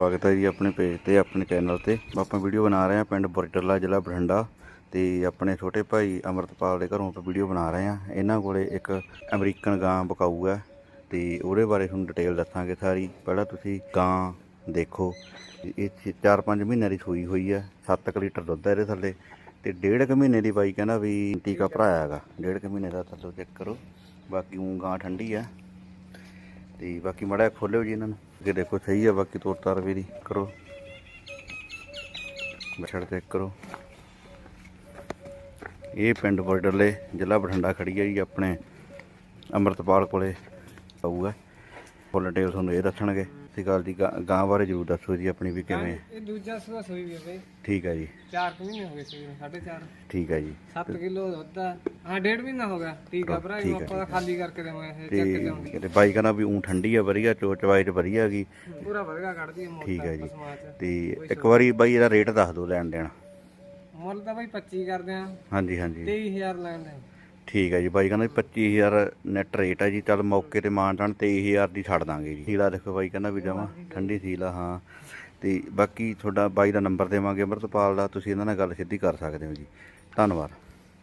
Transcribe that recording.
ਸਵਾਗਤ ਹੈ ਜੀ ਆਪਣੇ ਪੇਜ ਤੇ, ਆਪਣੇ ਚੈਨਲ ਤੇ। ਆਪਾਂ ਵੀਡੀਓ ਬਣਾ ਰਹੇ ਹਾਂ ਪਿੰਡ ਬੁਰਟਲਾ, ਜ਼ਿਲ੍ਹਾ ਬਠਿੰਡਾ। ਤੇ ਆਪਣੇ ਛੋਟੇ ਭਾਈ ਅਮਰਤਪਾਲ ਦੇ ਘਰੋਂ ਆਪਾਂ ਵੀਡੀਓ ਬਣਾ ਰਹੇ ਹਾਂ। ਇਹਨਾਂ ਕੋਲੇ ਇੱਕ ਅਮਰੀਕਨ ਗਾਂ ਬਕਾਊ ਹੈ। ਤੇ ਉਹਦੇ ਬਾਰੇ ਤੁਹਾਨੂੰ ਡਿਟੇਲ ਦੱਸਾਂਗੇ ਸਾਰੀ। ਪਹਿਲਾਂ ਤੁਸੀਂ ਗਾਂ ਦੇਖੋ। ਇਹ 4-5 ਮਹੀਨਿਆਂ ਦੀ ਸੂਈ ਹੋਈ ਹੈ। 7 ਲੀਟਰ ਦੁੱਧ ਹੈ ਇਹਦੇ ਥੱਲੇ। ਤੇ ਡੇਢ ਕੁ ਮਹੀਨੇ ਦੀ ਬਾਈ ਕਹਿੰਦਾ ਵੀ ਟੀਕਾ ਭਰਾਇਆ ਹੈਗਾ। ਡੇਢ ਕੁ ਮਹੀਨੇ ਦਾ ਥੱਲੋਂ ਚੈੱਕ ਕਰੋ। ਬਾਕੀ ਉਹ ਗਾਂ ਠੰਡੀ ਹੈ। ਤੇ ਬਾਕੀ ਮੜਾ ਖੋਲਿਓ ਜੀ ਇਹਨਾਂ ਨੂੰ। ਅੱਗੇ ਦੇਖੋ ਸਹੀ ਆ, ਬਾਕੀ ਤੋਰ ਤਾਰ ਵੀ ਦੀ ਕਰੋ। ਬਛੜ ਚੈੱਕ ਕਰੋ। ਇਹ ਪਿੰਡ ਬਰਡਰਲੇ, ਜ਼ਿਲ੍ਹਾ ਬਠਿੰਡਾ ਖੜੀ ਹੈ ਜੀ, ਆਪਣੇ ਅੰਮ੍ਰਿਤਪਾਲ ਕੋਲੇ ਪਊਗਾ ਫੁੱਲ ਡਿਟੇਲ ਤੁਹਾਨੂੰ ਇਹ ਦੱਸਣਗੇ। ਸਿਕਾਲ ਦੀ ਗਾਂ- ਗਾਂ ਬਾਰੇ ਜ਼ਰੂਰ ਦੱਸੋ ਜੀ ਆਪਣੀ ਵੀ ਕਿਵੇਂ ਹੈ। ਇਹ ਦੂਜਾ ਸੂਆ ਸੋਈ ਵੀ ਬਈ। ਠੀਕ ਹੈ ਜੀ। 4 ਮਹੀਨੇ ਹੋ ਗਏ ਸੂਈ ਨੂੰ 4.5 ਠੀਕ ਹੈ ਜੀ। 7 ਕਿਲੋ ਦੁੱਧ ਆ। ਹਾਂ ਡੇਢ ਮਹੀਨਾ ਹੋ ਗਿਆ। ਠੀਕ ਆ ਭਰਾ ਠੀਕ ਇਹ ਹੈ, ਆਪਾਂ ਤਾਂ ਖਾਲੀ ਕਰਕੇ ਦੇਵਾਂਗੇ ਇਹ ਚੱਕ ਕੇ ਦੇਵਾਂਗੇ ਤੇ ਬਾਈ ਕਹਿੰਦਾ ਵੀ ਉਂ ਠੰਡੀ ਆ ਵਧੀਆ ਚੋਚ ਵਾਈਟ ਵਧੀਆ ਹੈਗੀ। ਪੂਰਾ ਵਧਗਾ ਕੱਢਦੀ ਹੈ ਠੀਕ ਹੈ ਜੀ। ਪਸਮਾ ਚ। ਤੇ ਇੱਕ ਵਾਰੀ ਬਾਈ ਇਹਦਾ ਰੇਟ ਦੱਸ ਦਿਓ ਲੈਣ ਦੇਣ। ਮੁੱਲ ਤਾਂ ਬਈ 25 ਕਰਦੇ ਆ। ਹਾਂਜੀ ਹਾਂਜੀ। 23000 ਲੈਂਦੇ ਠੀਕ ਹੈ ਜੀ, ਬਾਈ ਕਹਿੰਦਾ ਵੀ 25000 ਨੈਟ ਰੇਟ ਹੈ ਜੀ, ਚੱਲ ਮੌਕੇ ਤੇ ਮਾਨ ਜਾਣ 23000 ਦੀ ਛੱਡ ਦਾਂਗੇ ਜੀ। ਸੀਲਾ ਦੇਖੋ ਬਾਈ ਕਹਿੰਦਾ ਵੀ ਜਮਾ, ਠੰਡੀ ਸੀਲਾ, ਹਾਂ। ਤੇ ਬਾਕੀ ਤੁਹਾਡਾ ਬਾਈ ਦਾ ਨੰਬਰ ਦੇਵਾਂਗੇ, ਅਮਰਤਪਾਲ ਦਾ, ਤੁਸੀਂ ਇਹਨਾਂ ਨਾਲ ਗੱਲ ਸਿੱਧੀ ਕਰ ਸਕਦੇ ਹੋ ਜੀ। ਧੰਨਵਾਦ।